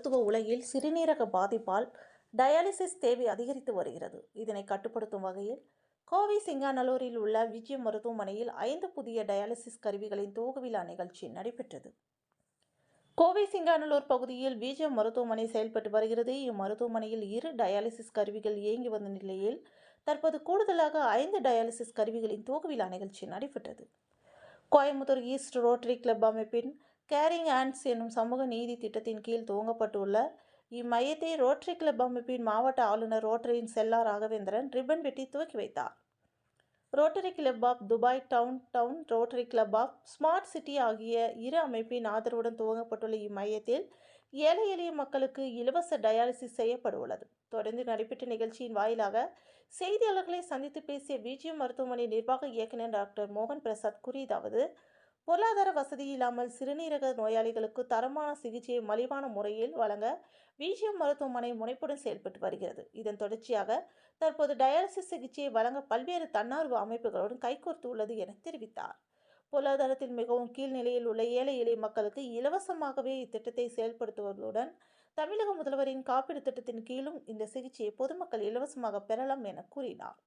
மருத்துவ உலகில் சிறுநீரக பாதிப்பால் டயாலிசிஸ் தேவை அதிகரித்து வருகிறது. இதனை கட்டுப்படுத்தும் வகையில் கோவை சிங்காநல்லூரில் உள்ள விஜயம் மருத்துவமனையில் ஐந்து புதிய டயாலிசிஸ் கருவிகளின் துவக்க நிகழ்ச்சி நடைபெற்றது. கோவை சிங்காநல்லூர் பகுதியில் விஜயம் மருத்துவமனை செயல்பட்டு வருகிறது. இம்மருத்துவமனையில் இரு டயாலிசிஸ் கருவிகள் இயங்கி வந்த நிலையில் தற்போது கூடுதலாக ஐந்து டயாலிசிஸ் கருவிகளின் துவக்க நிகழ்ச்சி நடைபெற்றது. கோயம்புத்தூர் ஈஸ்ட் ரோட்டரி கிளப் அமைப்பின் கேரிங் ஹேண்ட்ஸ் என்னும் சமூக நீதி திட்டத்தின் கீழ் துவங்கப்பட்டுள்ள இம்மையத்தை ரோட்டரி கிளப் அமைப்பின் மாவட்ட ஆளுநர் ரோட்டரியின் செல்லா ராகவேந்திரன் ரிப்பன் வெட்டி துவக்கி வைத்தார். Rotary club of Dubai downtown rotary club of smart city ஆகிய இரு அமைப்பின் ஆதரவுடன் துவங்கப்பட்டுள்ள இம்மையத்தில் ஏழை எளிய மக்களுக்கு இலவச டயாலிசிஸ் செய்யப்படுள்ளது தொடர்ந்து நடைபெற்ற நிகழ்ச்சியின் வாயிலாக செய்தியாளர்களை சந்தித்து பேசிய விஜயம் மருத்துவமனை நிர்வாக இயக்குநர் டாக்டர் மோகன் பிரசாத் கூறியதாவது பொருளாதார வசதி இல்லாமல் சிறுநீரக நோயாளிகளுக்கு தரமான சிகிச்சையை மலிவான முறையில் வழங்க விஜயம் மருத்துவமனை முனைப்புடன் செயல்பட்டு வருகிறது. இதன் தொடர்ச்சியாக தற்போது டயாலிசிஸ் சிகிச்சையை வழங்க பல்வேறு தன்னார்வ அமைப்புகளுடன் கைகோர்த்து உள்ளது என தெரிவித்தார். பொருளாதாரத்தில் மிகவும் கீழ்நிலையில் உள்ள ஏழை எளிய மக்களுக்கு இலவசமாகவே இத்திட்டத்தை செயல்படுத்துவதுடன் தமிழக முதல்வரின் காப்பீடு திட்டத்தின் கீழும் இந்த சிகிச்சையை பொதுமக்கள் இலவசமாக பெறலாம் என கூறினார்.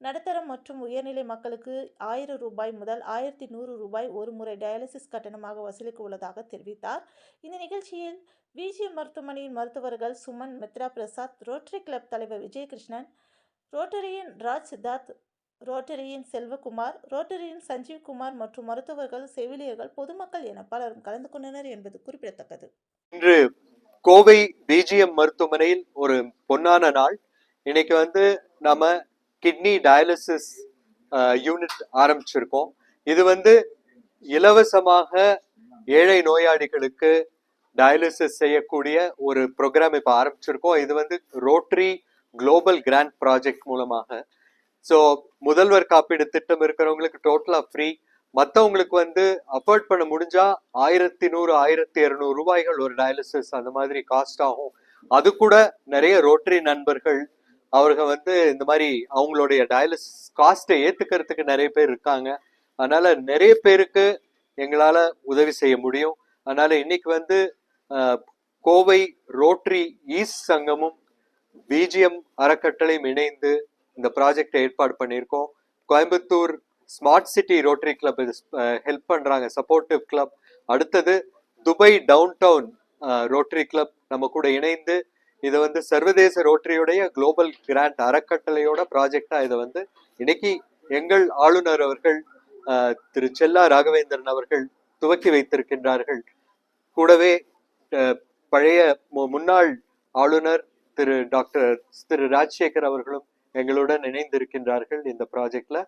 நடுத்தரம் மற்றும் உயர்நிலை மக்களுக்கு ஆயிரம் ரூபாய் முதல் ஆயிரத்தி நூறு ரூபாய் ஒரு முறை டயாலிசிஸ் கட்டணமாக வசூலிக்க உள்ளதாக தெரிவித்தார். இந்த நிகழ்ச்சியில் விஜிஎம் மருத்துவமனையின் மருத்துவர்கள் சுமன் மித்ரா பிரசாத் ரோட்டரி கிளப் தலைவர் விஜயகிருஷ்ணன் ரோட்டரியின் ராஜ் சித்தார்த் ரோட்டரியின் செல்வகுமார் ரோட்டரியின் சஞ்சீவ்குமார் மற்றும் மருத்துவர்கள் செவிலியர்கள் பொதுமக்கள் என பலரும் கலந்து கொண்டனர் என்பது குறிப்பிடத்தக்கது. இன்று கோவை பிஜிஎம் மருத்துவமனையில் ஒரு பொன்னான நாள். இன்னைக்கு வந்து நம்ம கிட்னி டயாலிசிஸ் யூனிட் ஆரம்பிச்சிருக்கோம். இது வந்து இலவசமாக ஏழை நோயாளிகளுக்கு டயாலிசிஸ் செய்யக்கூடிய ஒரு ப்ரோக்ராம் இப்போ ஆரம்பிச்சிருக்கோம். இது வந்து ரோட்ரி குளோபல் கிராண்ட் ப்ராஜெக்ட் மூலமாக. ஸோ முதல்வர் காப்பீடு திட்டம் இருக்கிறவங்களுக்கு டோட்டலாக ஃப்ரீ. மற்றவங்களுக்கு வந்து அஃபோர்ட் பண்ண முடிஞ்சா ஆயிரத்தி நூறு ஆயிரத்தி இரநூறு ரூபாய்கள் ஒரு டயாலிசிஸ் அந்த மாதிரி காஸ்ட் ஆகும். அது கூட நிறைய ரோட்டரி நண்பர்கள் அவர்கள் வந்து இந்த மாதிரி அவங்களுடைய டயாலிசிஸ் காஸ்ட்டை ஏத்துக்கிறதுக்கு நிறைய பேர் இருக்காங்க. அதனால நிறைய பேருக்கு எங்களால உதவி செய்ய முடியும். அதனால இன்னைக்கு வந்து கோவை ரோட்டரி ஈஸ்ட் சங்கமும் பிஜிஎம் அறக்கட்டளையும் இணைந்து இந்த ப்ராஜெக்டை ஏற்பாடு பண்ணியிருக்கோம். Coimbatore smart city rotary club இது ஹெல்ப் பண்ணுறாங்க சப்போர்ட்டிவ் கிளப் அடுத்தது Dubai downtown rotary club நம்ம கூட இணைந்து இது வந்து சர்வதேச ரோட்டரியுடைய குளோபல் கிராண்ட் அறக்கட்டளையோட ப்ராஜெக்டா இதை வந்து இன்னைக்கு எங்கள் ஆளுநர் அவர்கள் அஹ், திரு செல்லா ராகவேந்திரன் அவர்கள் துவக்கி வைத்திருக்கின்றார்கள். கூடவே அஹ், பழைய மு- முன்னாள் ஆளுநர் திரு டாக்டர் திரு ராஜசேகர் அவர்களும் எங்களுடன் இணைந்திருக்கின்றார்கள் இந்த ப்ராஜெக்ட்ல